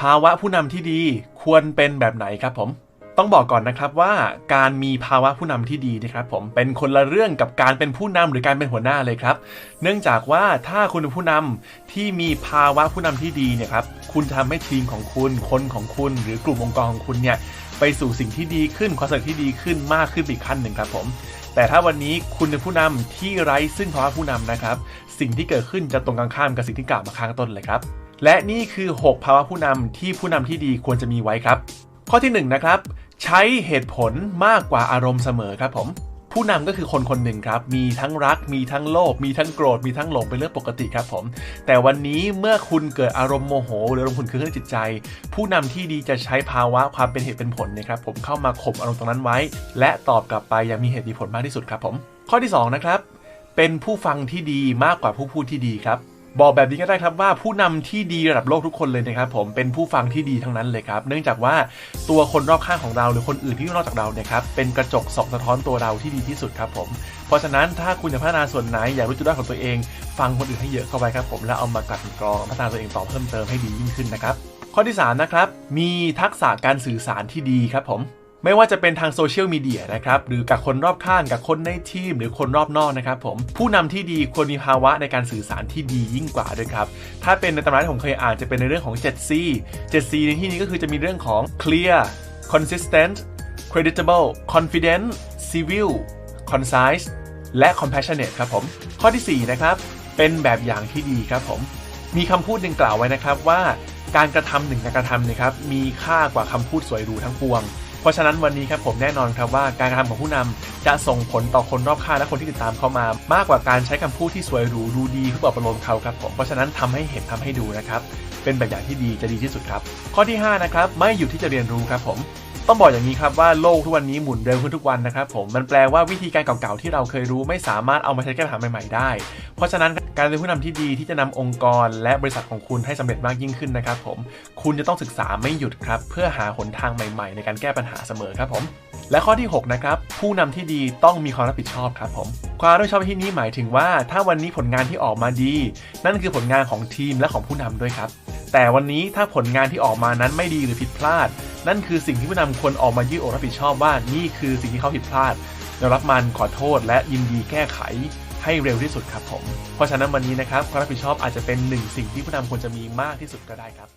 ภาวะผู้นำที่ดีควรเป็นแบบไหนครับผม ต้องบอกก่อนนะครับว่าการมีภาวะผู้นำที่ดีนะครับผมเป็นคนละเรื่องกับการเป็นผู้นำหรือการเป็นหัวหน้าเลยครับ เนื่องจากว่าถ้าคุณเป็นผู้นำที่มีภาวะผู้นำที่ดีเนี่ยครับคุณจะทำให้ทีมของคุณคนของคุณ หรือกลุ่มองค์กรของคุณเนี่ยไปสู่สิ่งที่ดีขึ้นความสำเร็จที่ดีขึ้นมากขึ้นอีกขั้นหนึ่งครับผมแต่ถ้าวันนี้คุณเป็นผู้นำที่ไร้ซึ่งภาวะผู้นำนะครับ สิ่งที่เกิดขึ้นจะตรงกันข้ามกับสิ่งที่กล่าวมาข้างต้นเลยครับ และนี่คือ 6 ภาวะผู้นำที่ผู้นำที่ดีควรจะมีไว้ครับ ข้อที่1นนะครับ ใช้เหตุผลมากกว่าอารมณ์เสมอครับผม ผู้นำก็คือคนคนหนึ่งครับ มีทั้งรัก มีทั้งโลภมีทั้งโกรธมีทั้งหลงเป็นเรื่องปกติครับผม แต่วันนี้เมื่อคุณเกิดอารมณ์โมโห หรืออารมณ์ขุ่นเคืองในจิตใจ ผู้นำที่ดีจะใช้ภาวะความเป็นเหตุเป็นผลนะครับผมเข้ามาข่มอารมณ์ตรงนั้นไว้ และตอบกลับไปอย่างมีเหตุมีผลมากที่สุดครับผม ข้อที่2นะครับเป็นผู้ฟังที่ดีมากกว่าผู้พูดที่ดีครับ บอกแบบนี้ก็ได้ครับว่าผู้นำที่ดีระดับโลกทุกคนเลยนะครับผมเป็นผู้ฟังที่ดีทั้งนั้นเลยครับ เนื่องจากว่าตัวคนรอบข้างของเราหรือคนอื่นที่อยู่นอกจากเราเนี่ยครับเป็นกระจกส่องสะท้อนตัวเราที่ดีที่สุดครับผมเพราะฉะนั้นถ้าคุณจะพัฒนาส่วนไหนอยากรู้จุดด้อยของตัวเอง ฟังคนอื่นให้เยอะเข้าไว้ครับผมแล้วเอามากลั่นกรองพัฒนาตัวเองต่อเพิ่มเติมให้ดียิ่งขึ้นนะครับข้อที่3นะครับมีทักษะการสื่อสารที่ดีครับผม ไม่ว่าจะเป็นทางโซเชียลมีเดียนะครับหรือกับคนรอบข้างกับคนในทีม หรือคนรอบนอกนะครับผมผู้นำที่ดีควรมีภาวะในการสื่อสารที่ดียิ่งกว่าด้วยครับ ถ้าเป็นในตำราที่ผมเคยอ่านจะเป็นในเรื่องของ 7C 7C ในที่นี้ก็คือจะมีเรื่องของ clear consistent creditable confident civil concise และ compassionate ครับผม ข้อทีสี่4 นะครับ เป็นแบบอย่างที่ดีครับผม มีคำพูดหนึ่งกล่าวไว้นะครับว่า การกระทำหนึ่งการกระทำนะครับ มีค่ากว่าคำพูดสวยหรูทั้งปวง ราะฉะนั้นวันนี้ครับผมแน่นอนครับว่าการกระทำของผู้นำจะส่งผลต่อคนรอบข้างและคนที่ติดตามเข้ามา มากกว่าการใช้คำพูดที่สวยหรูดูดีเพื่อปลอบประโลมเขาครับผมเพราะฉะนั้นทำให้เห็นทำให้ดูนะครับเป็นแบบอย่างที่ดีจะดีที่สุดครับ ข้อที่ห้านะครับไม่หยุดที่จะเรียนรู้ครับผม ต้องบอกอย่างนี้ครับว่าโลกทุกวันนี้หมุนเร็วขึ้นทุกวันนะครับผมมันแปลว่าวิธีการเก่าๆที่เราเคยรู้ไม่สามารถเอามาใช้แก้ปัญหาใหม่ๆได้ เพราะฉะนั้นการเป็นผู้นำที่ดีที่จะนำองค์กร และบริษัทของคุณให้สำเร็จมากยิ่งขึ้นนะครับผมคุณจะต้องศึกษาไม่หยุดครับเพื่อหาหนทางใหม่ๆ ในการแก้ปัญหาเสมอครับผมและข้อที่ 6 นะครับ ผู้นำที่ดีต้องมีความรับผิดชอบครับผม ความรับผิดชอบที่นี้หมายถึงว่า ถ้าวันนี้ผลงานที่ออกมาดี นั่นคือผลงานของทีมและของผู้นำด้วยครับ แต่วันนี้ถ้าผลงานที่ออกมานั้นไม่ดีหรือผิดพลาด นั่นคือสิ่งที่ผู้นำควรออกมายืดอกรับผิดชอบว่านี่คือสิ่งที่เขาผิดพลาดเรารับมันขอโทษและยินดีแก้ไขให้เร็วที่สุดครับผม เพราะฉะนั้นวันนี้นะครับความรับผิดชอบอาจจะเป็นหนึ่งสิ่งที่ผู้นำควรจะมีมากที่สุดก็ได้ครับ